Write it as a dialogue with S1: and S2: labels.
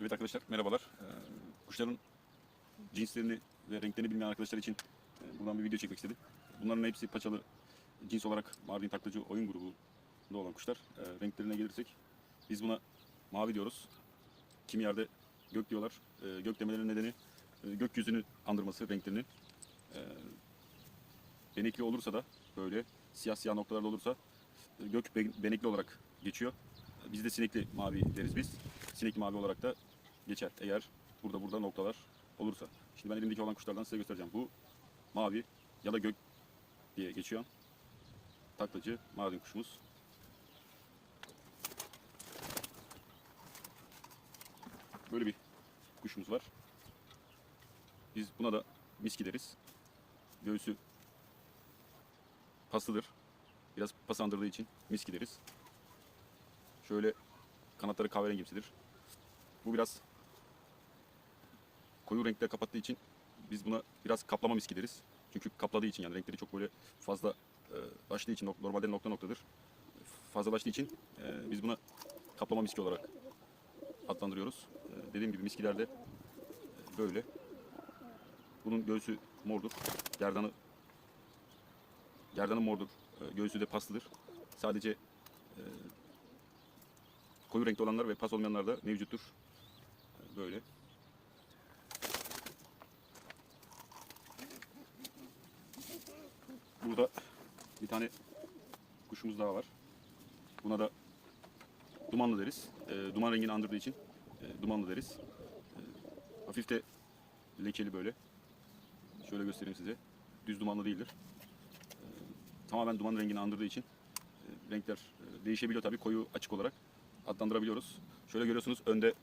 S1: Evet arkadaşlar merhabalar. Ee, kuşların cinslerini ve renklerini bilmeyen arkadaşlar için e, buradan bir video çekmek istedim. Bunların hepsi paçalı cins olarak Mardin taklacı oyun grubunda olan kuşlar. Ee, renklerine gelirsek biz buna mavi diyoruz. Kimi yerde gök diyorlar. Ee, gök demelerinin nedeni e, gökyüzünü andırması renklerinin. Ee, benekli olursa da böyle siyah siyah noktalarda olursa e, gök be- benekli olarak geçiyor. Biz de sinekli mavi deriz biz. Sinekli mavi olarak da geçer. Eğer burada burada noktalar olursa. Şimdi ben elimdeki olan kuşlardan size göstereceğim. Bu mavi ya da gök diye geçiyor. Taklacı mavi kuşumuz. Böyle bir kuşumuz var. Biz buna da miski deriz. Göğsü paslıdır. Biraz pasandırdığı için miski deriz. Şöyle kanatları kahverengimsidir. Bu biraz koyu renkler kapattığı için biz buna biraz kaplama miski deriz. Çünkü kapladığı için yani renkleri çok böyle fazla e, için normalde nokta noktadır. Fazlalaştığı için e, biz buna kaplama miski olarak adlandırıyoruz. E, dediğim gibi miskiler de e, böyle. Bunun göğsü mordur. Gerdanı gerdanı mordur. E, göğsü de paslıdır. Sadece e, koyu renkli olanlar ve pas olmayanlar da mevcuttur. Böyle. Burada bir tane kuşumuz daha var. Buna da dumanlı deriz. E, duman rengini andırdığı için e, dumanlı deriz. E, hafif de lekeli böyle. Şöyle göstereyim size. Düz dumanlı değildir. E, tamamen duman rengini andırdığı için e, renkler e, değişebiliyor tabii koyu açık olarak adlandırabiliyoruz. Şöyle görüyorsunuz önde